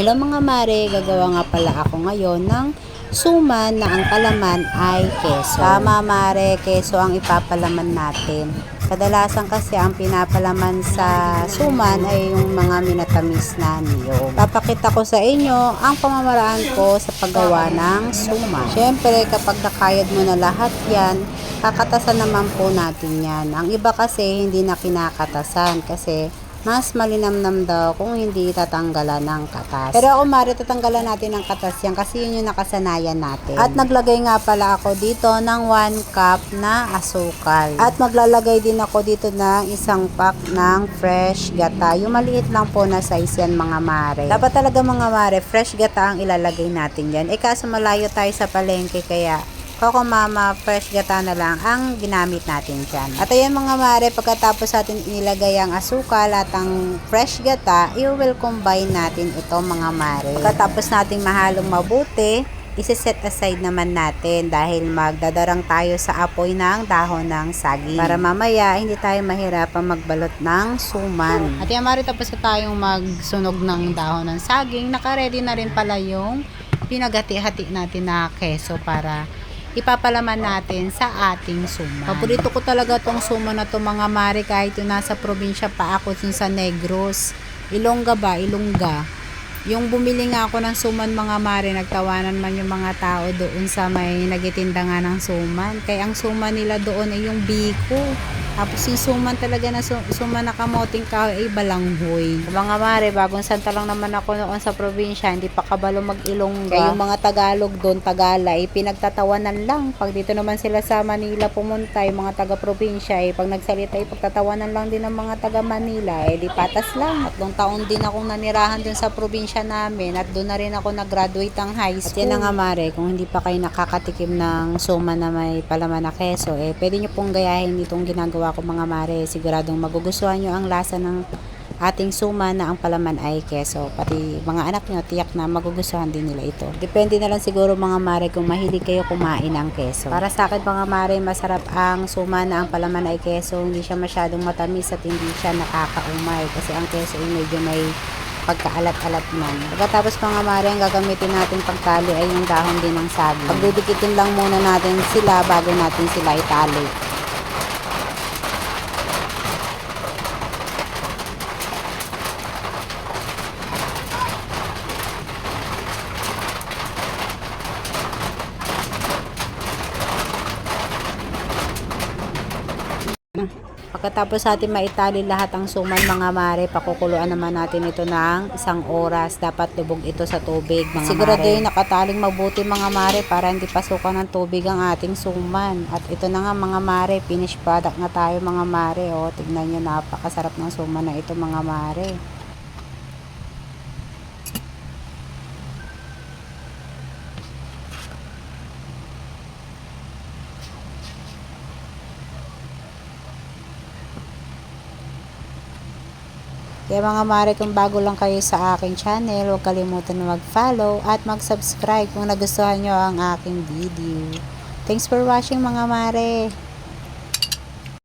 Hello mga mare, gagawa nga pala ako ngayon ng suman na ang palaman ay keso. Tama mare, keso ang ipapalaman natin. Kadalasan kasi ang pinapalaman sa suman ay yung mga minatamis na niyog. Papakita ko sa inyo ang pamamaraan ko sa paggawa ng suman. Siyempre, kapag nakayod mo na lahat yan, kakatasan naman po natin yan. Ang iba kasi hindi na kinakatasan kasi mas malinamnam daw kung hindi tatanggalan ng katas. Pero ako mari tatanggalan natin ng katas yan kasi yun yung nakasanayan natin. At naglagay nga pala ako dito ng 1 cup na asukal. At maglalagay din ako dito ng isang pack ng fresh gata. Yung maliit lang po na size yan mga mare. Dapat talaga mga mare, fresh gata ang ilalagay natin yan. Eh kaso malayo tayo sa palengke kaya Coco Mama fresh gata na lang ang ginamit natin dyan. At ayan mga mare, pagkatapos natin inilagay ang asukal at ang fresh gata, i-will combine natin ito mga mare. Pagkatapos nating mahalong mabuti, isi-set aside naman natin dahil magdadarang tayo sa apoy ng dahon ng saging. Para mamaya, hindi tayo mahirapang magbalot ng suman. At yan mare, tapos tayong magsunog ng dahon ng saging, nakaready na rin pala yung pinagati-hati natin na keso para ipapalaman natin sa ating suman. Paborito ko talaga tong suman na to mga mare kahit yung nasa probinsya pa ako sa Negros. Ilongga ba? Ilongga. Yung bumili nga ako ng suman mga mare, nagtawanan man yung mga tao doon sa may nagitinda nga ng suman. Kaya ang suman nila doon ay yung biko. Tapos yung suman talaga na su- suman na kamoting kahoy ay balanghoy. Mga mare, bagong santa lang naman ako noon sa probinsya, hindi pa kabalo mag-ilongga. Kaya yung mga Tagalog doon, Tagala, ay pinagtatawanan lang. Pag dito naman sila sa Manila pumunta, yung mga taga-probinsya, eh, pag nagsalita, ay pagtatawanan lang din ng mga taga-Manila, eh di patas lang. Tatlong taon din akong nanirahan dun sa probinsya namin at doon na rin ako nag-graduate ng high school. At yan na nga mare, kung hindi pa kayo nakakatikim ng suma na may palaman na keso, eh pwede nyo pong gayahin itong ginagawa ko mga mare. Siguradong magugustuhan nyo ang lasa ng ating suma na ang palaman ay keso. Pati mga anak nyo, tiyak na magugustuhan din nila ito. Depende na lang siguro mga mare kung mahilig kayo kumain ng keso. Para sa akin mga mare, masarap ang suma na ang palaman ay keso. Hindi siya masyadong matamis at hindi siya nakakaumay. Kasi ang keso ay medyo may pagkaalat-alat man. Pagkatapos mga mare, ang gagamitin natin pagtali ay yung dahon din ng sabi. Pagdidikitin lang muna natin sila bago natin sila itali. Pagkatapos natin maitali lahat ang suman mga mare, pakukuluan naman natin ito ng isang oras. Dapat lubog ito sa tubig mga Sigurado mare. nakataling mabuti mga mare para hindi pasukan ng tubig ang ating suman. At ito na nga mga mare, finished product na tayo mga mare. O, tignan nyo, napakasarap ng suman na ito mga mare. Kaya mga mare, kung bago lang kayo sa aking channel, huwag kalimutan na mag-follow at mag-subscribe kung nagustuhan nyo ang aking video. Thanks for watching mga mare.